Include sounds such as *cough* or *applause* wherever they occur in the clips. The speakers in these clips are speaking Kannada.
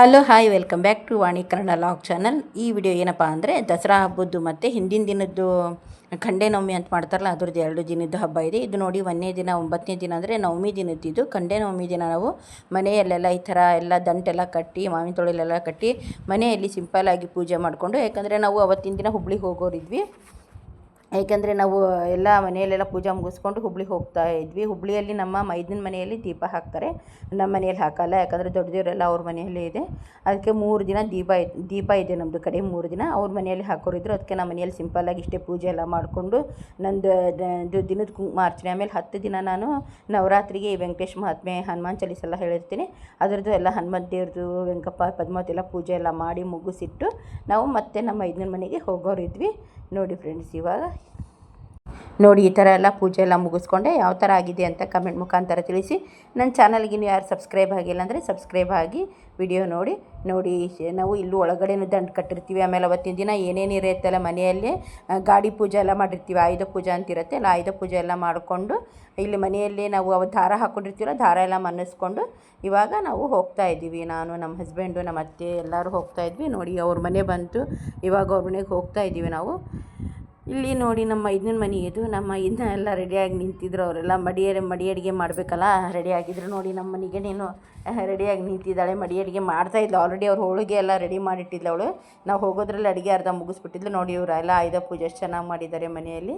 Hello hi welcome back to Vani Kannada vlog channel ಈ ವಿಡಿಯೋ ಏನಪ್ಪ ಅಂದರೆ ದಸರಾ ಹಬ್ಬದ್ದು ಮತ್ತು ಹಿಂದಿನ ದಿನದ್ದು ಖಂಡೆ ನವಮಿ ಅಂತ ಮಾಡ್ತಾರಲ್ಲ, ಅದ್ರದ್ದು ಎರಡು ದಿನದ್ದು ಹಬ್ಬ ಇದೆ. ಇದು ನೋಡಿ ಒಂದನೇ ದಿನ, ಒಂಬತ್ತನೇ ದಿನ ಅಂದರೆ ನವಮಿ ದಿನದ್ದು ಖಂಡೆ ನವಮಿ ದಿನ ನಾವು ಮನೆಯಲ್ಲೆಲ್ಲ ಈ ಥರ ಎಲ್ಲ ದಂಟೆಲ್ಲ ಕಟ್ಟಿ, ಮಾವಿನ ತೊಳೆಲೆಲ್ಲ ಕಟ್ಟಿ ಮನೆಯಲ್ಲಿ ಸಿಂಪಲ್ಲಾಗಿ ಪೂಜೆ ಮಾಡಿಕೊಂಡು, ಯಾಕಂದರೆ ನಾವು ಅವತ್ತಿನ ದಿನ ಹುಬ್ಳಿಗೆ ಹೋಗೋರಿದ್ವಿ. ಏಕೆಂದರೆ ನಾವು ಎಲ್ಲ ಮನೆಯಲ್ಲೆಲ್ಲ ಪೂಜೆ ಮುಗಿಸ್ಕೊಂಡು ಹುಬ್ಳಿಗೆ ಹೋಗ್ತಾ ಇದ್ವಿ. ಹುಬ್ಳಿಯಲ್ಲಿ ನಮ್ಮ ಮೈದಿನ ಮನೆಯಲ್ಲಿ ದೀಪ ಹಾಕ್ತಾರೆ. ನಮ್ಮ ಮನೆಯಲ್ಲಿ ಹಾಕಲ್ಲ, ಯಾಕಂದರೆ ದೊಡ್ಡ ದೇವರೆಲ್ಲ ಅವ್ರ ಮನೆಯಲ್ಲೇ ಇದೆ. ಅದಕ್ಕೆ ಮೂರು ದಿನ ದೀಪ ದೀಪ ಇದೆ ನಮ್ಮದು ಕಡೆ ಮೂರು ದಿನ. ಅವ್ರ ಮನೆಯಲ್ಲಿ ಹಾಕೋರಿದ್ರು ಅದಕ್ಕೆ ನಮ್ಮ ಮನೆಯಲ್ಲಿ ಸಿಂಪಲ್ಲಾಗಿ ಇಷ್ಟೇ ಪೂಜೆ ಎಲ್ಲ ಮಾಡಿಕೊಂಡು ನಂದು ದಿನದ ಕುಂಕುಮಾರ್ಚನೆ ಆಮೇಲೆ ಹತ್ತು ದಿನ ನಾನು ನವರಾತ್ರಿಗೆ ವೆಂಕಟೇಶ್ ಮಹಾತ್ಮೆ ಹನುಮಾನ್ ಚಾಲೀಸ್ ಹೇಳಿರ್ತೀನಿ. ಅದರದ್ದು ಎಲ್ಲ ಹನುಮಂತ ದೇವ್ರದ್ದು, ವೆಂಕಪ್ಪ ಪದ್ಮಾವತಿ ಎಲ್ಲ ಪೂಜೆ ಎಲ್ಲ ಮಾಡಿ ಮುಗಿಸಿಟ್ಟು ನಾವು ಮತ್ತೆ ನಮ್ಮ ಐದನೇ ಮನೆಗೆ ಹೋಗೋರಿದ್ವಿ. ನೋಡಿ ಫ್ರೆಂಡ್ಸ್ ಇವಾಗ ನೋಡಿ, ಈ ಥರ ಎಲ್ಲ ಪೂಜೆ ಎಲ್ಲ ಮುಗಿಸ್ಕೊಂಡೆ. ಯಾವ ಥರ ಆಗಿದೆ ಅಂತ ಕಮೆಂಟ್ ಮುಖಾಂತರ ತಿಳಿಸಿ. ನನ್ನ ಚಾನಲ್ಗೆ ನೀವು ಯಾರು ಸಬ್ಸ್ಕ್ರೈಬ್ ಆಗಿಲ್ಲ ಅಂದರೆ ಸಬ್ಸ್ಕ್ರೈಬ್ ಆಗಿ ವಿಡಿಯೋ ನೋಡಿ. ನೋಡಿ, ನಾವು ಇಲ್ಲೂ ಒಳಗಡೆನೂ ದಂಡು ಕಟ್ಟಿರ್ತೀವಿ. ಆಮೇಲೆ ಅವತ್ತಿನ ದಿನ ಏನೇನು ಇರುತ್ತಲ್ಲ ಮನೆಯಲ್ಲಿ ಗಾಡಿ ಪೂಜೆ ಎಲ್ಲ ಮಾಡಿರ್ತೀವಿ. ಆಯುಧ ಪೂಜೆ ಅಂತಿರುತ್ತೆ ಅಲ್ಲ, ಆಯುಧ ಪೂಜೆ ಎಲ್ಲ ಮಾಡಿಕೊಂಡು, ಇಲ್ಲಿ ಮನೆಯಲ್ಲೇ ನಾವು ಅವು ದಾರ ಹಾಕ್ಕೊಂಡಿರ್ತೀವಲ್ಲ ದಾರ ಎಲ್ಲ ಮನ್ನಿಸ್ಕೊಂಡು ಇವಾಗ ನಾವು ಹೋಗ್ತಾ ಇದ್ದೀವಿ. ನಾನು, ನಮ್ಮ ಹಸ್ಬೆಂಡು ನಮ್ಮ ಅತ್ತೆ ಎಲ್ಲರೂ ಹೋಗ್ತಾ ಇದ್ವಿ. ನೋಡಿ, ಅವ್ರ ಮನೆ ಬಂತು. ಇವಾಗ ಅವ್ರ ಮನೆಗೆ ಹೋಗ್ತಾ ಇದ್ದೀವಿ ನಾವು. ಇಲ್ಲಿ ನೋಡಿ ನಮ್ಮ ಇದನ್ನ ಮನೆ ಇದು ನಮ್ಮ ಇದನ್ನ ಎಲ್ಲ ರೆಡಿಯಾಗಿ ನಿಂತಿದ್ರು ಅವರೆಲ್ಲ. ಮಡಿ ಮಡಿ ಅಡುಗೆ ಮಾಡಬೇಕಲ್ಲ ರೆಡಿ ಆಗಿದ್ರು ನೋಡಿ ನಮ್ಮ ಮನೆಗೆ ನೀನು *laughs* ರೆಡಿಯಾಗಿ ನಿಂತಿದ್ದಾಳೆ. ಮಡಿ ಅಡುಗೆ ಮಾಡ್ತಾ ಇದ್ಲು. ಆಲ್ರೆಡಿ ಅವ್ರು ಹೋಳಿಗೆ ಎಲ್ಲ ರೆಡಿ ಮಾಡಿಟ್ಟಿದ್ಲು ಅವಳು. ನಾವು ಹೋಗೋದ್ರಲ್ಲಿ ಅಡುಗೆ ಅರ್ಧ ಮುಗಿಸ್ಬಿಟ್ಟಿದ್ಲು. ನೋಡಿ ಇವರು ಎಲ್ಲ ಆಯುಧ ಪೂಜೆ ಚೆನ್ನಾಗಿ ಮಾಡಿದ್ದಾರೆ ಮನೆಯಲ್ಲಿ.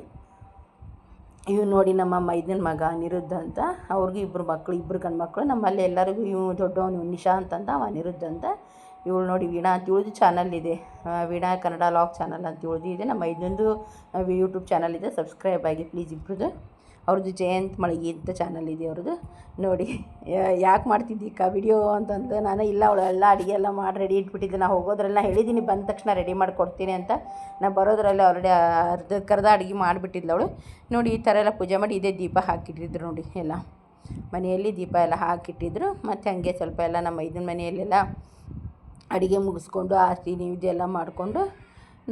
ಇವು ನೋಡಿ ನಮ್ಮ ಮೈದನ ಮಗ ಅನಿರುದ್ಧ ಅಂತ. ಅವ್ರಿಗೂ ಇಬ್ಬರು ಮಕ್ಕಳು ಇಬ್ಬರು ಗಂಡು ಮಕ್ಕಳು ನಮ್ಮಲ್ಲಿ ಎಲ್ಲರಿಗೂ ಇವು ದೊಡ್ಡವನು ನಿಶಾ ಅಂತ ಅವ ಅನಿರುದ್ಧ ಅಂತ. ಇವಳು ನೋಡಿ ವೀಣಾ ಅಂತ ಇವಳದು ಚಾನಲ್ ಇದೆ. ವೀಣಾ ಕನ್ನಡ ಲಾಗ್ ಚಾನಲ್ ಅಂತ ಇವಳದು ಇದೆ. ನಮ್ಮ ಇದೊಂದು ಯೂಟ್ಯೂಬ್ ಚಾನಲ್ ಇದೆ. ಸಬ್ಸ್ಕ್ರೈಬ್ ಆಗಿ ಪ್ಲೀಸ್ ಇಬ್ಬರದು ಅವ್ರದ್ದು ಜಯಂತ್ ಮಳಗಿ ಅಂತ ಚಾನಲ್ ಇದೆ ಅವ್ರದ್ದು. ನೋಡಿ ಯಾಕೆ ಮಾಡ್ತಿದ್ದೀಕ ವಿಡಿಯೋ ಅಂತಂದು ನಾನು ಇಲ್ಲ, ಅವಳು ಎಲ್ಲ ಅಡುಗೆ ಎಲ್ಲ ಮಾಡಿ ರೆಡಿ ಇಟ್ಬಿಟ್ಟಿದ್ದೆ. ನಾನು ಹೋಗೋದ್ರೆಲ್ಲ ಹೇಳಿದ್ದೀನಿ, ಬಂದ ತಕ್ಷಣ ರೆಡಿ ಮಾಡಿ ಕೊಡ್ತೀನಿ ಅಂತ. ನಾನು ಬರೋದ್ರಲ್ಲಿ ಆಲ್ರೆಡಿ ಅರ್ಧಕ್ಕರ್ಧ ಅಡುಗೆ ಮಾಡಿಬಿಟ್ಟಿದ್ಲು ಅವಳು. ನೋಡಿ, ಈ ಥರ ಎಲ್ಲ ಪೂಜೆ ಮಾಡಿ ಇದೇ ದೀಪ ಹಾಕಿಟ್ಟಿದ್ರು ನೋಡಿ ಎಲ್ಲ. ಮನೆಯಲ್ಲಿ ದೀಪ ಎಲ್ಲ ಹಾಕಿಟ್ಟಿದ್ರು. ಮತ್ತು ಹಾಗೆ ಸ್ವಲ್ಪ ಎಲ್ಲ ನಮ್ಮ ಇದನ್ನ ಮನೆಯಲ್ಲೆಲ್ಲ ಅಡುಗೆ ಮುಗಿಸ್ಕೊಂಡು ಆರತಿ ನೈವೇದ್ಯ ಎಲ್ಲ ಮಾಡಿಕೊಂಡು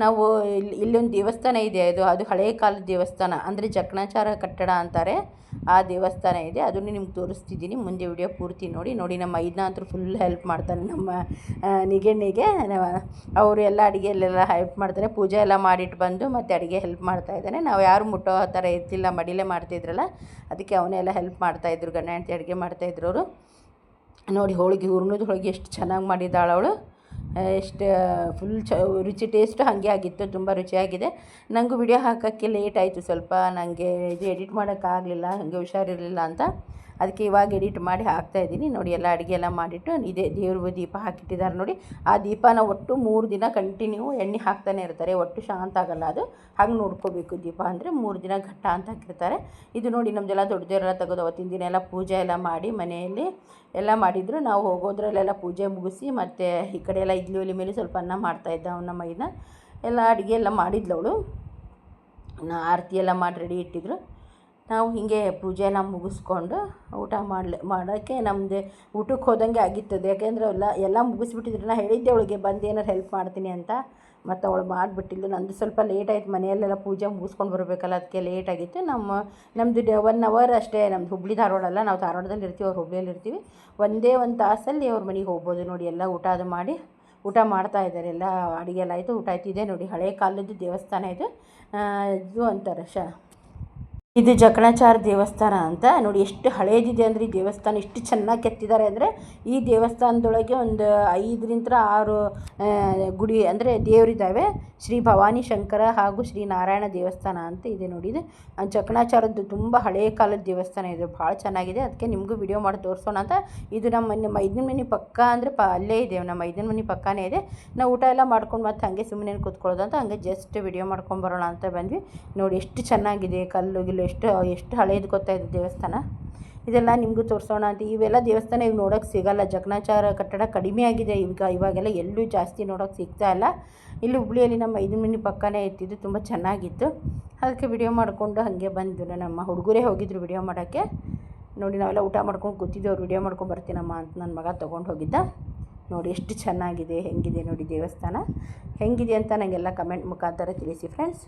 ನಾವು ಇಲ್ಲಿ, ಇಲ್ಲೊಂದು ದೇವಸ್ಥಾನ ಇದೆ ಅದು ಅದು ಹಳೆಯ ಕಾಲದ ದೇವಸ್ಥಾನ. ಅಂದರೆ ಜಕಣಾಚಾರ ಕಟ್ಟಡ ಅಂತಾರೆ. ಆ ದೇವಸ್ಥಾನ ಇದೆ. ಅದನ್ನು ನಿಮ್ಗೆ ತೋರಿಸ್ತಿದ್ದೀನಿ. ಮುಂದೆ ವಿಡಿಯೋ ಪೂರ್ತಿ ನೋಡಿ. ನೋಡಿ ನಮ್ಮ ಐದನ ಅಂತೂ ಫುಲ್ ಹೆಲ್ಪ್ ಮಾಡ್ತಾನೆ ನಮ್ಮ ನಿಗಣ್ಣಿಗೆ. ಅವರು ಎಲ್ಲ ಅಡುಗೆಯಲ್ಲೆಲ್ಲ ಹೆಲ್ಪ್ ಮಾಡ್ತಾರೆ. ಪೂಜೆ ಎಲ್ಲ ಮಾಡಿಟ್ಟು ಬಂದು ಮತ್ತು ಅಡುಗೆ ಹೆಲ್ಪ್ ಮಾಡ್ತಾ ಇದ್ದಾನೆ. ನಾವು ಯಾರು ಮುಟ್ಟೋ ಥರ ಇರ್ತಿಲ್ಲ ಮಡಿಲೇ ಮಾಡ್ತಿದ್ರಲ್ಲ, ಅದಕ್ಕೆ ಅವನ್ನೆಲ್ಲ ಹೆಲ್ಪ್ ಮಾಡ್ತಾಯಿದ್ರು ಗಂಡ ಅಂತ ಅಡುಗೆ ಮಾಡ್ತಾಯಿದ್ರು ಅವರು. ನೋಡಿ, ಹೋಳಿಗೆ ಹುರ್ನದ ಹೋಳಿಗೆ ಎಷ್ಟು ಚೆನ್ನಾಗಿ ಮಾಡಿದ್ದಾಳೆ ಅವಳು. ಎಷ್ಟು ಫುಲ್ ಚ, ರುಚಿ ಟೇಸ್ಟು ಹಾಗೆ ಆಗಿತ್ತು, ತುಂಬ ರುಚಿಯಾಗಿದೆ. ನನಗೂ ವಿಡಿಯೋ ಹಾಕೋಕ್ಕೆ ಲೇಟ್ ಆಯಿತು ಸ್ವಲ್ಪ. ನನಗೆ ಇದು ಎಡಿಟ್ ಮಾಡೋಕ್ಕಾಗಲಿಲ್ಲ ಹಾಗೆ ಹುಷಾರಿರಲಿಲ್ಲ ಅಂತ. ಅದಕ್ಕೆ ಇವಾಗ ಎಡಿಟ್ ಮಾಡಿ ಹಾಕ್ತಾ ಇದ್ದೀನಿ. ನೋಡಿ, ಎಲ್ಲ ಅಡುಗೆ ಎಲ್ಲ ಮಾಡಿಟ್ಟು ಇದೇ ದೇವ್ರ ದೀಪ ಹಾಕಿಟ್ಟಿದ್ದಾರೆ ನೋಡಿ. ಆ ದೀಪನ ಒಟ್ಟು ಮೂರು ದಿನ ಕಂಟಿನ್ಯೂ ಎಣ್ಣೆ ಹಾಕ್ತಾನೆ ಇರ್ತಾರೆ. ಒಟ್ಟು ಶಾಂತ ಆಗಲ್ಲ ಅದು. ಹಾಗೆ ನೋಡ್ಕೋಬೇಕು ದೀಪ ಅಂದರೆ ಮೂರು ದಿನ ಘಟ್ಟ ಅಂತ ಹಾಕಿರ್ತಾರೆ. ಇದು ನೋಡಿ ನಮ್ಮದೆಲ್ಲ ದೊಡ್ಡ ದೇವರೆಲ್ಲ ತೆಗೆದು ಅವತ್ತಿನ ದಿನ ಎಲ್ಲ ಪೂಜೆ ಎಲ್ಲ ಮಾಡಿ ಮನೆಯಲ್ಲಿ ಎಲ್ಲ ಮಾಡಿದ್ರು. ನಾವು ಹೋಗೋದ್ರಲ್ಲೆಲ್ಲ ಪೂಜೆ ಮುಗಿಸಿ ಮತ್ತು ಈ ಕಡೆ ಎಲ್ಲ ಇಡ್ಲಿ ಒಲೆ ಮೇಲೆ ಸ್ವಲ್ಪ ಅನ್ನ ಮಾಡ್ತಾಯಿದ್ದ ಅವನ ಮೈನ ಎಲ್ಲ ಅಡುಗೆ ಎಲ್ಲ ಮಾಡಿದ್ಲವಳು ಆರತಿ ಎಲ್ಲ ಮಾಡಿ ರೆಡಿ ಇಟ್ಟಿದ್ರು. ನಾವು ಹೀಗೆ ಪೂಜೆ ಎಲ್ಲ ಮುಗಿಸ್ಕೊಂಡು ಊಟ ಮಾಡಲಿ, ಮಾಡೋಕ್ಕೆ ನಮ್ಮದು ಊಟಕ್ಕೆ ಹೋದಂಗೆ ಆಗಿತ್ತದು. ಯಾಕೆಂದರೆ ಎಲ್ಲ ಎಲ್ಲ ಮುಗಿಸ್ಬಿಟ್ಟಿದ್ರು. ನಾ ಹೇಳಿದ್ದೆ ಅವಳಿಗೆ, ಬಂದು ಏನಾರು ಹೆಲ್ಪ್ ಮಾಡ್ತೀನಿ ಅಂತ. ಮತ್ತು ಅವಳು ಮಾಡಿಬಿಟ್ಟಿದ್ದು. ನಂದು ಸ್ವಲ್ಪ ಲೇಟ್ ಆಯ್ತು. ಮನೆಯಲ್ಲೆಲ್ಲ ಪೂಜೆ ಮುಗಿಸ್ಕೊಂಡು ಬರಬೇಕಲ್ಲ ಅದಕ್ಕೆ ಲೇಟ್ ಆಗಿತ್ತು. ನಮ್ಮ ನಮ್ಮದು ಡ ಒನ್ ಅವರ್ ಅಷ್ಟೇ. ನಮ್ಮದು ಹುಬ್ಳಿ ಧಾರವಾಡಲ್ಲ, ನಾವು ಧಾರವಾಡದಲ್ಲಿ ಇರ್ತೀವಿ, ಅವ್ರು ಹುಬ್ಳಿಯಲ್ಲಿ ಇರ್ತೀವಿ. ಒಂದೇ ಒಂದು ತಾಸಲ್ಲಿ ಅವ್ರ ಮನೆಗೆ ಹೋಗ್ಬೋದು ನೋಡಿ. ಎಲ್ಲ ಊಟ ಅದು ಮಾಡಿ, ಊಟ ಮಾಡ್ತಾ ಇದ್ದಾರೆ. ಎಲ್ಲ ಅಡುಗೆ ಎಲ್ಲ ಆಯಿತು, ಊಟ ಆಯ್ತಿದೆ ನೋಡಿ, ಹಳೆ ಕಾಲದ್ದು ದೇವಸ್ಥಾನ ಇದು. ಇದು ಅಂತಾರೆ ಶ ಇದು ಜಕಣಾಚಾರ ದೇವಸ್ಥಾನ ಅಂತ. ನೋಡಿ, ಎಷ್ಟು ಹಳೇದಿದೆ ಅಂದರೆ ಈ ದೇವಸ್ಥಾನ, ಎಷ್ಟು ಚೆನ್ನಾಗಿ ಕೆತ್ತಿದ್ದಾರೆ ಅಂದರೆ ಈ ದೇವಸ್ಥಾನದೊಳಗೆ ಒಂದು ಐದರಿಂದ ಆರು ಗುಡಿ ಅಂದರೆ ದೇವರಿದ್ದಾವೆ ಶ್ರೀ ಭವಾನಿ ಶಂಕರ ಹಾಗೂ ಶ್ರೀ ನಾರಾಯಣ ದೇವಸ್ಥಾನ ಅಂತ ಇದೆ ನೋಡಿ ಇದು. ಜಕಣಾಚಾರದ್ದು ತುಂಬ ಹಳೆಯ ಕಾಲದ ದೇವಸ್ಥಾನ ಇದೆ. ಭಾಳ ಚೆನ್ನಾಗಿದೆ. ಅದಕ್ಕೆ ನಿಮಗೂ ವಿಡಿಯೋ ಮಾಡಿ ತೋರಿಸೋಣ ಅಂತ. ಇದು ನಮ್ಮ ಮನೆ ಮೈದಿನ ಮನೆ ಪಕ್ಕ ಅಂದರೆ ಪ, ಅಲ್ಲೇ ಇದೆ. ನಮ್ಮ ಮೈದಿನ ಮನೆ ಪಕ್ಕನೇ ಇದೆ. ನಾವು ಊಟ ಎಲ್ಲ ಮಾಡ್ಕೊಂಡು ಮತ್ತೆ ಹಾಗೆ ಸುಮ್ಮನೆ ಕೂತ್ಕೊಳ್ಳೋದು ಅಂತ. ಹಂಗೆ ಜಸ್ಟ್ ವಿಡಿಯೋ ಮಾಡ್ಕೊಂಡು ಬರೋಣ ಅಂತ ಬಂದ್ವಿ. ನೋಡಿ, ಎಷ್ಟು ಚೆನ್ನಾಗಿದೆ ಕಲ್ಲು ಎಷ್ಟು ಎಷ್ಟು ಹಳೇದು ಇದೆ ದೇವಸ್ಥಾನ? ಇದೆಲ್ಲ ನಿಮಗೂ ತೋರಿಸೋಣ ಅಂತ. ಇವೆಲ್ಲ ದೇವಸ್ಥಾನ ಈಗ ನೋಡೋಕೆ ಸಿಗಲ್ಲ. ಜಕಣಾಚಾರ ಕಟ್ಟಡ ಕಡಿಮೆ ಆಗಿದೆ. ಈಗ ಇವಾಗೆಲ್ಲ ಎಲ್ಲೂ ಜಾಸ್ತಿ ನೋಡೋಕೆ ಸಿಗ್ತಾ ಇಲ್ಲ. ಇಲ್ಲಿ ಹುಬ್ಳಿಯಲ್ಲಿ ನಮ್ಮ ಐದು ಮನೆ ಪಕ್ಕನೇ ಇರ್ತಿದ್ದು. ತುಂಬ ಚೆನ್ನಾಗಿತ್ತು. ಅದಕ್ಕೆ ವಿಡಿಯೋ ಮಾಡಿಕೊಂಡು ಹಾಗೆ ಬಂದು ನಮ್ಮ ಹುಡುಗರೇ ಹೋಗಿದ್ರು ವಿಡಿಯೋ ಮಾಡೋಕ್ಕೆ. ನೋಡಿ, ನಾವೆಲ್ಲ ಊಟ ಮಾಡ್ಕೊಂಡು ಕೂತಿದ್ದೆ ಅವ್ರು ವಿಡಿಯೋ ಮಾಡ್ಕೊಂಡು ಬರ್ತೀನಮ್ಮ ಅಂತ ನನ್ನ ಮಗ ತೊಗೊಂಡು ಹೋಗಿದ್ದ. ನೋಡಿ, ಎಷ್ಟು ಚೆನ್ನಾಗಿದೆ. ಹೆಂಗಿದೆ ನೋಡಿ ದೇವಸ್ಥಾನ. ಹೆಂಗಿದೆ ಅಂತ ನನಗೆಲ್ಲ ಕಮೆಂಟ್ ಮುಖಾಂತರ ತಿಳಿಸಿ ಫ್ರೆಂಡ್ಸ್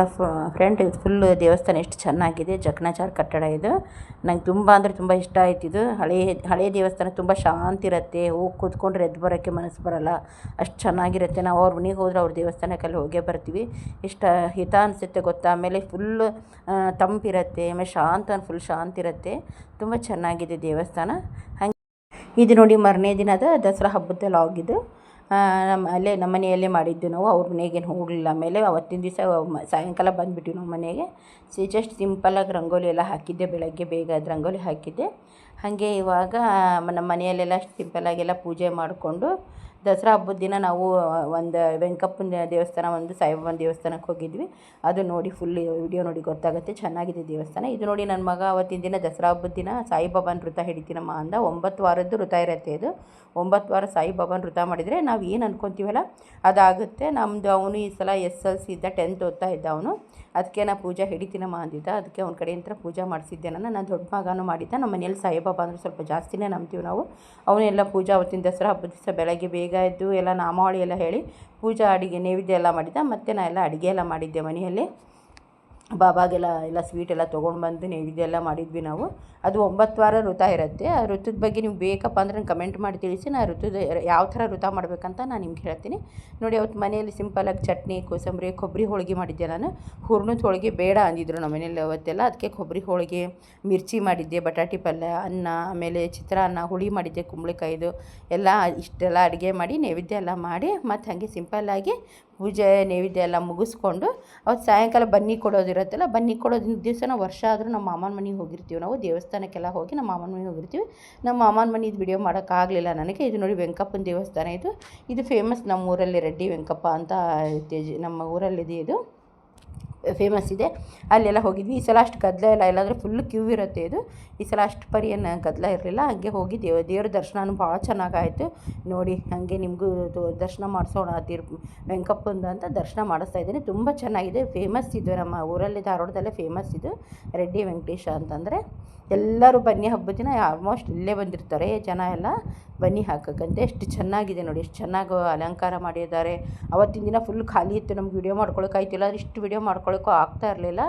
ನೋಡಿದ್ರಲ್ಲ ಫ್ರೆಂಡ್ ಇದು ಫುಲ್ ದೇವಸ್ಥಾನ ಎಷ್ಟು ಚೆನ್ನಾಗಿದೆ ಜಕಣಾಚಾರ ಕಟ್ಟಡ ಇದು. ನಂಗೆ ತುಂಬ ಅಂದರೆ ತುಂಬ ಇಷ್ಟ ಆಯ್ತು ಇದು. ಹಳೇ, ಹಳೆ ದೇವಸ್ಥಾನ ತುಂಬ ಶಾಂತಿ ಇರುತ್ತೆ, ಹೋಗಿ ಕೂತ್ಕೊಂಡ್ರೆ ಎದ್ದು ಬರೋಕ್ಕೆ ಮನಸ್ಸು ಬರಲ್ಲ. ಅಷ್ಟು ಚೆನ್ನಾಗಿರುತ್ತೆ. ನಾವು ಅವ್ರ ಮನೆಗೆ ಹೋದ್ರೆ ಅವ್ರ ದೇವಸ್ಥಾನಕ್ಕೆಲ್ಲ ಹೋಗೇ ಬರ್ತೀವಿ. ಇಷ್ಟ ಹಿತ ಅನಿಸುತ್ತೆ ಗೊತ್ತಾ? ಆಮೇಲೆ ಫುಲ್ಲು ತಂಪಿರುತ್ತೆ, ಆಮೇಲೆ ಶಾಂತ ಫುಲ್ ಶಾಂತಿ ಇರುತ್ತೆ. ತುಂಬ ಚೆನ್ನಾಗಿದೆ ದೇವಸ್ಥಾನ. ಹಂಗೆ ಇದು ನೋಡಿ ಮರನೇ ದಿನದ ದಸರಾ ಹಬ್ಬದ ಲಾಗ್ ಇದು. ನಮ್ಮ ಅಲ್ಲೇ ನಮ್ಮ ಮನೆಯಲ್ಲೇ ಮಾಡಿದ್ದು ನಾವು. ಅವ್ರ ಮನೆಗೇನು ಹೋಗಲಿಲ್ಲ. ಆಮೇಲೆ ಅವತ್ತಿನ ದಿವಸ ಸಾಯಂಕಾಲ ಬಂದುಬಿಟ್ವಿ ನಾವು ಮನೆಗೆ. ಸಿ, ಜಸ್ಟ್ ಸಿಂಪಲ್ಲಾಗಿ ರಂಗೋಲಿ ಎಲ್ಲ ಹಾಕಿದ್ದೆ, ಬೆಳಗ್ಗೆ ಬೇಗ ಅದು ರಂಗೋಲಿ ಹಾಕಿದ್ದೆ. ಹಾಗೆ ಇವಾಗ ನಮ್ಮ ಮನೆಯಲ್ಲೆಲ್ಲ ಸಿಂಪಲ್ಲಾಗೆಲ್ಲ ಪೂಜೆ ಮಾಡಿಕೊಂಡು ದಸರಾ ಹಬ್ಬದ ದಿನ ನಾವು ಒಂದು ವೆಂಕಪ್ಪನ ದೇವಸ್ಥಾನ, ಒಂದು ಸಾಯಿಬಾಬನ ದೇವಸ್ಥಾನಕ್ಕೆ ಹೋಗಿದ್ವಿ. ಅದು ನೋಡಿ ಫುಲ್ ವಿಡಿಯೋ ನೋಡಿ ಗೊತ್ತಾಗುತ್ತೆ. ಚೆನ್ನಾಗಿದೆ ದೇವಸ್ಥಾನ. ಇದು ನೋಡಿ ನನ್ನ ಮಗ ಅವತ್ತಿನ ದಿನ ದಸರಾ ಹಬ್ಬದ ದಿನ ಸಾಯಿಬಾಬಾನ ವೃತ ಹಿಡಿತೀನಮ್ಮ ಅಂದ. ಒಂಬತ್ತು ವಾರದ್ದು ವೃತ ಇರುತ್ತೆ ಇದು. ಒಂಬತ್ತು ವಾರ ಸಾಯಿಬಾಬಾನ ವೃತ ಮಾಡಿದರೆ ನಾವು ಏನು ಅಂದ್ಕೊತೀವಲ್ಲ ಅದಾಗುತ್ತೆ. ನಮ್ಮದು ಅವನು ಈ ಸಲ ಎಸ್ ಎಲ್ ಸಿ ಇದ್ದ ಟೆಂತ್ ಓದ್ತಾ ಇದ್ದ ಅವನು. ಅದಕ್ಕೆ ನಾ ಪೂಜೆ ಹಿಡಿತೀನಮ್ಮ ಅಂದಿದ್ದ. ಅದಕ್ಕೆ ಅವ್ನ ಕಡೆಯಿಂದ ಪೂಜೆ ಮಾಡಿಸಿದ್ದೆ ನಾನು. ನನ್ನ ದೊಡ್ಡ ಮಗನೂ ಮಾಡಿದ್ದ. ನಮ್ಮ ಮನೇಲಿ ಸಾಯಿಬಾಬಾ ಅಂದರೆ ಸ್ವಲ್ಪ ಜಾಸ್ತಿನೇ ನಂಬ್ತೀವಿ ನಾವು. ಅವನೆಲ್ಲ ಪೂಜಾ ಅವತ್ತಿನ ದಸರಾ ಹಬ್ಬದ ದಿವಸ ಬೆಳಗ್ಗೆ ಬೇಗ ಎದ್ದು ಎಲ್ಲ ನಾಮಾವಳಿ ಎಲ್ಲ ಹೇಳಿ ಪೂಜಾ ಅಡುಗೆ ನೈವೇದ್ಯ ಎಲ್ಲ ಮಾಡಿದ್ದ ಮತ್ತು ನಾ ಎಲ್ಲ ಅಡುಗೆ ಎಲ್ಲ ಮಾಡಿದ್ದೆ ಮನೆಯಲ್ಲಿ. ಬಾಬಾಗೆಲ್ಲ ಎಲ್ಲ ಸ್ವೀಟ್ ಎಲ್ಲ ತೊಗೊಂಡು ಬಂದು ನೈವೇದ್ಯ ಎಲ್ಲ ಮಾಡಿದ್ವಿ ನಾವು. ಅದು ಒಂಬತ್ತು ವಾರ ಋತ ಇರುತ್ತೆ. ಆ ಋತುದ ಬಗ್ಗೆ ನೀವು ಬೇಕಪ್ಪ ಅಂದ್ರೆ ಕಮೆಂಟ್ ಮಾಡಿ ತಿಳಿಸಿ. ನಾನು ಋತುದ ಯಾವ ಥರ ಋತ ಮಾಡಬೇಕಂತ ನಾನು ನಿಮ್ಗೆ ಹೇಳ್ತೀನಿ. ನೋಡಿ, ಅವತ್ತು ಮನೆಯಲ್ಲಿ ಸಿಂಪಲಾಗಿ ಚಟ್ನಿ, ಕೋಸಂಬರಿ, ಕೊಬ್ಬರಿ ಹೋಳಿಗೆ ಮಾಡಿದ್ದೆ ನಾನು. ಹೂರ್ಣದ ಹೋಳಿಗೆ ಬೇಡ ಅಂದಿದ್ರು ನಮ್ಮ ಮನೇಲಿ ಅವತ್ತೆಲ್ಲ. ಅದಕ್ಕೆ ಕೊಬ್ಬರಿ ಹೋಳಿಗೆ, ಮಿರ್ಚಿ ಮಾಡಿದ್ದೆ, ಬಟಾಟಿ ಪಲ್ಯ, ಅನ್ನ, ಆಮೇಲೆ ಚಿತ್ರಾನ್ನ, ಹುಳಿ ಮಾಡಿದ್ದೆ, ಕುಂಬಳಕಾಯಿದು. ಎಲ್ಲ ಇಷ್ಟೆಲ್ಲ ಅಡುಗೆ ಮಾಡಿ, ನೈವೇದ್ಯ ಎಲ್ಲ ಮಾಡಿ, ಮತ್ತು ಹಾಗೆ ಸಿಂಪಲ್ಲಾಗಿ ಪೂಜೆ, ನೈವೇದ್ಯ ಎಲ್ಲ ಮುಗಿಸ್ಕೊಂಡು ಅವತ್ತು ಸಾಯಂಕಾಲ ಬನ್ನಿ ಕೊಡೋದಿರುತ್ತಲ್ಲ ಬನ್ನಿ ಕೊಡೋದಿನ ದಿವಸ ನಾವು ವರ್ಷ ಆದರೂ ನಮ್ಮ ಮಾಮನ ಮನೆಗೆ ಹೋಗಿರ್ತೀವಿ ನಾವು ದೇವಸ್ಥಾನಕ್ಕೆಲ್ಲ ಹೋಗಿ ನಮ್ಮ ಮಾಮನ ಮನೆಗೆ ಹೋಗಿರ್ತೀವಿ. ನಮ್ಮ ಮಾಮನ ಮನೆ ಇದು ವಿಡಿಯೋ ಮಾಡೋಕ್ಕಾಗಲಿಲ್ಲ ನನಗೆ. ಇದು ನೋಡಿ ವೆಂಕಪ್ಪನ ದೇವಸ್ಥಾನ ಇದು. ಇದು ಫೇಮಸ್ ನಮ್ಮ ಊರಲ್ಲಿ ರೆಡ್ಡಿ ವೆಂಕಪ್ಪ ಅಂತ ನಮ್ಮ ಊರಲ್ಲಿದೆ ಇದು. ಫೇಮಸ್ ಇದೆ. ಅಲ್ಲೆಲ್ಲ ಹೋಗಿದ್ವಿ. ಈ ಸಲ ಅಷ್ಟು ಗದ್ದಲ ಇಲ್ಲ. ಇಲ್ಲಾಂದರೆ ಫುಲ್ ಕ್ಯೂ ಇರುತ್ತೆ ಇದು. ಈ ಸಲ ಅಷ್ಟು ಪರಿ ಏನು ಗದ್ದಲ ಇರಲಿಲ್ಲ. ಹಾಗೆ ಹೋಗಿ ದೇವ, ದೇವ್ರ ದರ್ಶನನೂ ಭಾಳ ಚೆನ್ನಾಗಾಯಿತು. ನೋಡಿ, ಹಾಗೆ ನಿಮಗೂ ದರ್ಶನ ಮಾಡಿಸೋಣ, ತಿರು, ವೆಂಕಪ್ಪಂದು ಅಂತ ದರ್ಶನ ಮಾಡಿಸ್ತಾ ಇದ್ದೀನಿ. ತುಂಬ ಚೆನ್ನಾಗಿದೆ. ಫೇಮಸ್ ಇದು ನಮ್ಮ ಊರಲ್ಲಿ, ಧಾರವಾಡದಲ್ಲೇ ಫೇಮಸ್ ಇದು. ರೆಡ್ಡಿ ವೆಂಕಟೇಶ ಅಂತಂದರೆ. ಎಲ್ಲರೂ ಬನ್ನಿ ಹಬ್ಬದ ದಿನ. ಆಲ್ಮೋಸ್ಟ್ ಇಲ್ಲೇ ಬಂದಿರ್ತಾರೆ ಜನ ಎಲ್ಲ. ಬನ್ನಿ ಹಾಕೋಕ್ಕಂತೆ. ಎಷ್ಟು ಚೆನ್ನಾಗಿದೆ ನೋಡಿ. ಎಷ್ಟು ಚೆನ್ನಾಗಿ ಅಲಂಕಾರ ಮಾಡಿದ್ದಾರೆ. ಅವತ್ತಿನ ದಿನ ಫುಲ್ ಖಾಲಿ ಇತ್ತು. ನಮ್ಗೆ ವಿಡಿಯೋ ಮಾಡ್ಕೊಳಕ್ಕಾಯ್ತಿಲ್ಲ ಇಷ್ಟು ವಿಡಿಯೋ ಮಾಡ್ಕೊಳಕ್ಕೂ ಆಗ್ತಾ ಇರಲಿಲ್ಲ.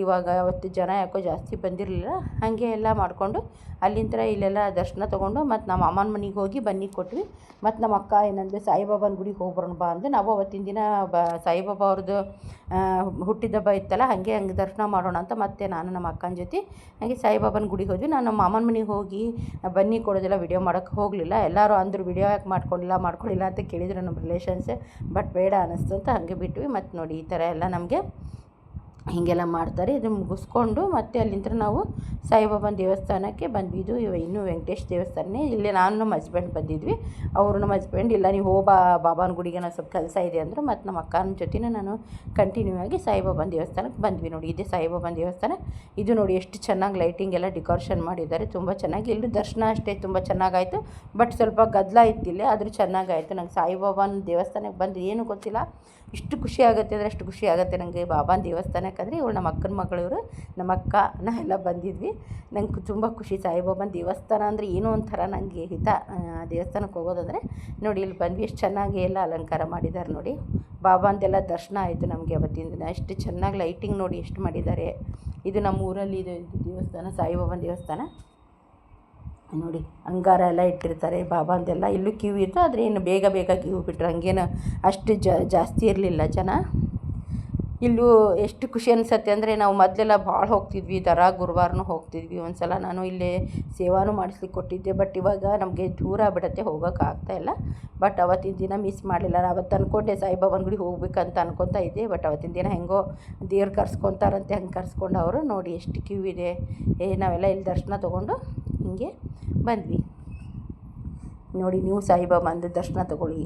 ಇವಾಗ ಅವತ್ತು ಜನ ಯಾಕೋ ಜಾಸ್ತಿ ಬಂದಿರಲಿಲ್ಲ. ಹಾಗೆ ಎಲ್ಲ ಮಾಡಿಕೊಂಡು ಅಲ್ಲಿಂದ ಇಲ್ಲೆಲ್ಲ ದರ್ಶನ ತೊಗೊಂಡು ಮತ್ತು ನಮ್ಮ ಅಮ್ಮನ ಮನೆಗೆ ಹೋಗಿ ಬನ್ನಿ ಕೊಟ್ವಿ. ಮತ್ತು ನಮ್ಮ ಅಕ್ಕ ಏನಂದರೆ, ಸಾಯಿಬಾಬಾನ ಗುಡಿಗೆ ಹೋಗ್ಬರೋಣ ಬಾ ಅಂದರೆ ನಾವು ಅವತ್ತಿನ ದಿನ ಬ, ಸಾಯಿಬಾಬಾ ಅವ್ರದ್ದು ಹುಟ್ಟಿದಬ್ಬ ಇತ್ತಲ್ಲ, ಹಾಗೆ ಹಂಗೆ ದರ್ಶನ ಮಾಡೋಣ ಅಂತ ಮತ್ತೆ ನಾನು ನಮ್ಮ ಅಕ್ಕನ ಜೊತೆ ಹಾಗೆ ಸಾಯಿಬಾಬಾನ ಗುಡಿಗೆ ಹೋದ್ವಿ. ನಾನು ನಮ್ಮ ಅಮ್ಮನ ಮನೆಗೆ ಹೋಗಿ ಬನ್ನಿ ಕೊಡೋದೆಲ್ಲ ವಿಡಿಯೋ ಮಾಡೋಕ್ಕೆ ಹೋಗಲಿಲ್ಲ. ಎಲ್ಲರೂ ಅಂದರು ವಿಡಿಯೋ ಯಾಕೆ ಮಾಡ್ಕೊಂಡಿಲ್ಲ ಮಾಡ್ಕೊಳ್ಳಿಲ್ಲ ಅಂತ ಕೇಳಿದ್ರು ನಮ್ಮ ರಿಲೇಷನ್ಸೇ ಬಟ್ ಬೇಡ ಅನ್ನಿಸ್ತು ಅಂತ ಹಾಗೆ ಬಿಟ್ವಿ. ಮತ್ತು ನೋಡಿ ಈ ಥರ ಎಲ್ಲ ನಮಗೆ. ಹೀಗೆಲ್ಲ ಮಾಡ್ತಾರೆ. ಇದನ್ನು ಮುಗಿಸ್ಕೊಂಡು ಮತ್ತೆ ಅಲ್ಲಿಂದ ನಾವು ಸಾಯಿಬಾಬಾನ ದೇವಸ್ಥಾನಕ್ಕೆ ಬಂದ್ವಿ. ಇದು ಇನ್ನೂ ವೆಂಕಟೇಶ್ ದೇವಸ್ಥಾನನೇ. ಇಲ್ಲಿ ನಾನು ನಮ್ಮ ಹಸ್ಬೆಂಡ್ ಬಂದಿದ್ವಿ. ಅವರು ನಮ್ಮ ಹಸ್ಬೆಂಡ್ ಇಲ್ಲ, ನೀವು ಹೋಗ ಬಾಬಾನ ಗುಡಿಗೆ ನಾನು ಸ್ವಲ್ಪ ಕೆಲಸ ಇದೆ ಅಂದರು. ಮತ್ತು ನಮ್ಮ ಅಕ್ಕನ ಜೊತೆನೇ ನಾನು ಕಂಟಿನ್ಯೂ ಆಗಿ ಸಾಯಿಬಾಬಾನ ದೇವಸ್ಥಾನಕ್ಕೆ ಬಂದ್ವಿ ನೋಡಿ. ಇದೇ ಸಾಯಿಬಾಬಾನ ದೇವಸ್ಥಾನ. ಇದು ನೋಡಿ ಎಷ್ಟು ಚೆನ್ನಾಗಿ ಲೈಟಿಂಗ್ ಎಲ್ಲ ಡೆಕೋರೇಷನ್ ಮಾಡಿದ್ದಾರೆ. ತುಂಬ ಚೆನ್ನಾಗಿ. ಇಲ್ಲಿ ದರ್ಶನ ಅಷ್ಟೇ ತುಂಬ ಚೆನ್ನಾಗಾಯಿತು. ಬಟ್ ಸ್ವಲ್ಪ ಗದ್ದಲ ಇತ್ತಿಲ್ಲ ಆದರೂ ಚೆನ್ನಾಗಾಯಿತು. ನಂಗೆ ಸಾಯಿಬಾಬಾನ ದೇವಸ್ಥಾನಕ್ಕೆ ಬಂದು ಏನು ಗೊತ್ತಿಲ್ಲ. ಇಷ್ಟು ಖುಷಿ ಆಗುತ್ತೆ ಅಂದರೆ ಅಷ್ಟು ಖುಷಿ ಆಗುತ್ತೆ ನನಗೆ ಬಾಬಾನ ದೇವಸ್ಥಾನಕ್ಕಂದರೆ ಇವಳು ನಮ್ಮ ಅಕ್ಕನ ಮಗಳಿವರು, ನಮ್ಮ ಅಕ್ಕ ನಾವೆಲ್ಲ ಬಂದಿದ್ವಿ. ನಂಗೆ ತುಂಬ ಖುಷಿ, ಸಾಯಿಬಾಬಾನ ದೇವಸ್ಥಾನ ಅಂದರೆ ಏನೋ ಒಂಥರ ನನಗೆ ಹಿತ. ದೇವಸ್ಥಾನಕ್ಕೆ ಹೋಗೋದಂದರೆ ನೋಡಿ ಇಲ್ಲಿ ಬಂದ್ವಿ. ಎಷ್ಟು ಚೆನ್ನಾಗಿ ಎಲ್ಲ ಅಲಂಕಾರ ಮಾಡಿದ್ದಾರೆ ನೋಡಿ. ಬಾಬಾಂದೆಲ್ಲ ದರ್ಶನ ಆಯಿತು ನಮಗೆ ಅವತ್ತಿನ ದಿನ. ಎಷ್ಟು ಚೆನ್ನಾಗಿ ಲೈಟಿಂಗ್ ನೋಡಿ ಎಷ್ಟು ಮಾಡಿದ್ದಾರೆ. ಇದು ನಮ್ಮ ಊರಲ್ಲಿ ಇದು ದೇವಸ್ಥಾನ, ಸಾಯಿಬಾಬಾನ ದೇವಸ್ಥಾನ. ನೋಡಿ, ಅಂಗಾರ ಎಲ್ಲ ಇಟ್ಟಿರ್ತಾರೆ ಬಾಬಾಂದೆಲ್ಲ. ಇಲ್ಲೂ ಕ್ಯೂ ಇತ್ತು, ಆದರೆ ಏನು ಬೇಗ ಬೇಗ ಕ್ಯೂ ಬಿಟ್ಟರು ಹಂಗೇನು ಅಷ್ಟು ಜಾಸ್ತಿ ಇರಲಿಲ್ಲ ಜನ. ಇಲ್ಲೂ ಎಷ್ಟು ಖುಷಿ ಅನಿಸತ್ತೆ ಅಂದರೆ ನಾವು ಮೊದಲೆಲ್ಲ ಭಾಳ ಹೋಗ್ತಿದ್ವಿ, ದರ ಗುರುವಾರನೂ ಹೋಗ್ತಿದ್ವಿ. ಒಂದು ಸಲ ನಾನು ಇಲ್ಲೇ ಸೇವಾನೂ ಮಾಡಿಸ್ಲಿಕ್ಕೆ ಕೊಟ್ಟಿದ್ದೆ ಬಟ್ ಇವಾಗ ನಮಗೆ ದೂರ ಬಿಡತ್ತೆ, ಹೋಗೋಕೆ ಇಲ್ಲ. ಬಟ್ ಅವತ್ತಿನ ದಿನ ಮಿಸ್ ಮಾಡಲಿಲ್ಲ. ನಾನು ಅವತ್ತು ಅಂದ್ಕೊಂಡೆ ಸಾಯಿಬಾಬನ್ ಗುಡಿ ಹೋಗ್ಬೇಕಂತ ಅನ್ಕೊತಾ ಇದ್ದೆ ಬಟ್ ಅವತ್ತಿನ ದಿನ ಹೆಂಗೋ ದೇವ್ರು ಕರ್ಸ್ಕೊತಾರಂತೆ, ಹಂಗೆ ಕರ್ಸ್ಕೊಂಡು ಅವರು ನೋಡಿ ಎಷ್ಟು ಕ್ಯೂ ಇದೆ. ಏ, ನಾವೆಲ್ಲ ಇಲ್ಲಿ ದರ್ಶನ ತೊಗೊಂಡು ಹಿಂಗೆ ಬಂದ್ವಿ. ನೋಡಿ, ನೀವು ಸಾಯಿಬಾಬಾಂದು ದರ್ಶನ ತಗೊಳ್ಳಿ.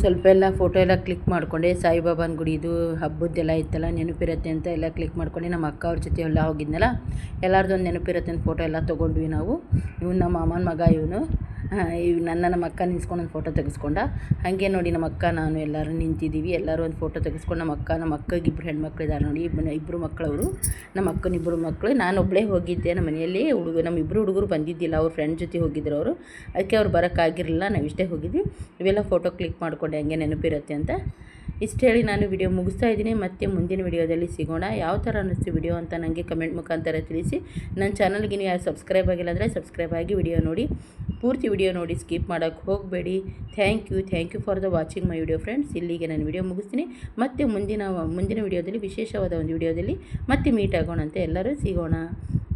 ಸ್ವಲ್ಪ ಎಲ್ಲ ಫೋಟೋ ಎಲ್ಲ ಕ್ಲಿಕ್ ಮಾಡಿಕೊಂಡೆ. ಸಾಯಿಬಾಬಾನ ಗುಡಿದು ಹಬ್ಬದ್ದೆಲ್ಲ ಇತ್ತಲ್ಲ, ನೆನಪಿರುತ್ತೆ ಅಂತ ಎಲ್ಲ ಕ್ಲಿಕ್ ಮಾಡ್ಕೊಂಡು. ನಮ್ಮ ಅಕ್ಕ ಅವ್ರ ಜೊತೆ ಎಲ್ಲ ಹೋಗಿದ್ನಲ್ಲ, ಎಲ್ಲರದ್ದು ಒಂದು ನೆನಪಿರುತ್ತೆ ಅಂತ ಫೋಟೋ ಎಲ್ಲ ತೊಗೊಂಡ್ವಿ ನಾವು. ಇವನು ನಮ್ಮ ಮಾಮನ ಮಗ, ಇವನು. ಇವ್ ನನ್ನ ನಮ್ಮ ಅಕ್ಕ ನಿಂತ್ಕೊಂಡು ಒಂದು ಫೋಟೋ ತೆಗೆಸ್ಕೊಂಡ. ಹಾಗೆ ನೋಡಿ ನಮ್ಮ ಅಕ್ಕ, ನಾನು ಎಲ್ಲರೂ ನಿಂತಿದ್ದೀವಿ. ಎಲ್ಲರೂ ಒಂದು ಫೋಟೋ ತೆಗೆಸ್ಕೊಂಡು ನಮ್ಮ ಅಕ್ಕ, ನಮ್ಮ ಅಕ್ಕಗೆ ಇಬ್ಬರು ಹೆಣ್ಮಕ್ಳು ಇದ್ದಾರೆ ನೋಡಿ ಇಬ್ಬರು ಮಕ್ಕಳವರು. ನಮ್ಮ ಅಕ್ಕನ ಇಬ್ಬರು ಮಕ್ಕಳು. ನಾನು ಒಬ್ಬಳೇ ಹೋಗಿದ್ದೆ ನಮ್ಮ ಮನೆಯಲ್ಲಿ. ಹುಡುಗ, ನಮ್ಮ ಇಬ್ಬರು ಹುಡುಗರು ಬಂದಿದ್ದಿಲ್ಲ. ಅವ್ರ ಫ್ರೆಂಡ್ ಜೊತೆ ಹೋಗಿದ್ರು ಅವರು. ಅದಕ್ಕೆ ಅವ್ರು ಬರೋಕ್ಕಾಗಿರಲಿಲ್ಲ. ನಾವು ಇಷ್ಟೇ ಹೋಗಿದ್ವಿ. ಇವೆಲ್ಲ ಫೋಟೋ ಕ್ಲಿಕ್ ಮಾಡಿಕೊಂಡೆ. ಹಂಗೆ ನೆನಪಿರುತ್ತೆ ಅಂತ. ಇಷ್ಟು ಹೇಳಿ ನಾನು ವಿಡಿಯೋ ಮುಗಿಸ್ತಾ ಇದ್ದೀನಿ. ಮತ್ತೆ ಮುಂದಿನ ವಿಡಿಯೋದಲ್ಲಿ ಸಿಗೋಣ. ಯಾವ ಥರ ಅನ್ನಿಸ್ತು ವಿಡಿಯೋ ಅಂತ ನನಗೆ ಕಮೆಂಟ್ ಮುಖಾಂತರ ತಿಳಿಸಿ. ನನ್ನ ಚಾನಲ್ಗೆ ನೀವು ಯಾರು ಸಬ್ಸ್ಕ್ರೈಬ್ ಆಗಿಲ್ಲ ಅಂದರೆ ಸಬ್ಸ್ಕ್ರೈಬ್ ಆಗಿ ವಿಡಿಯೋ ನೋಡಿ. ಪೂರ್ತಿ ವಿಡಿಯೋ ನೋಡಿ, ಸ್ಕಿಪ್ ಮಾಡೋಕ್ಕೆ ಹೋಗಬೇಡಿ. Thank you thank you for the watching my video friends. ಇಲ್ಲಿಗೆ ನಾನು ವಿಡಿಯೋ ಮುಗಿಸ್ತೀನಿ. ಮತ್ತೆ ಮುಂದಿನ ಮುಂದಿನ ವಿಡಿಯೋದಲ್ಲಿ, ವಿಶೇಷವಾದ ಒಂದು ವಿಡಿಯೋದಲ್ಲಿ ಮತ್ತೆ ಮೀಟ್ ಆಗೋಣ ಅಂತ ಎಲ್ಲರೂ. ಸಿಗೋಣ.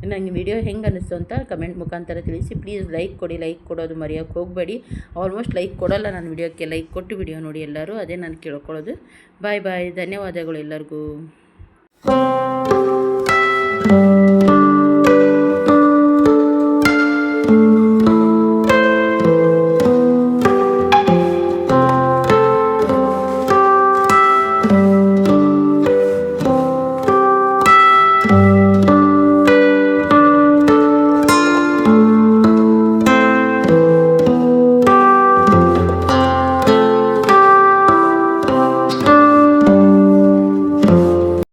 ನನಗೆ ವಿಡಿಯೋ ಹೆಂಗೆ ಅನ್ನಿಸ್ತು ಅಂತ ಕಮೆಂಟ್ ಮುಖಾಂತರ ತಿಳಿಸಿ. ಪ್ಲೀಸ್ ಲೈಕ್ ಕೊಡಿ ಲೈಕ್ ಕೊಡೋದು ಮರೆಯೋಕ್ಕೆ ಹೋಗಬೇಡಿ. ಆಲ್ಮೋಸ್ಟ್ ಲೈಕ್ ಕೊಡೋಲ್ಲ ನಾನು ವಿಡಿಯೋಕ್ಕೆ ಲೈಕ್ ಕೊಟ್ಟು ವಿಡಿಯೋ ನೋಡಿ ಎಲ್ಲರೂ. ಅದೇ ನಾನು ಕೇಳ್ಕೊಳ್ಳೋದು. ಬಾಯ್ ಬಾಯ್ ಧನ್ಯವಾದಗಳು ಎಲ್ಲರಿಗೂ.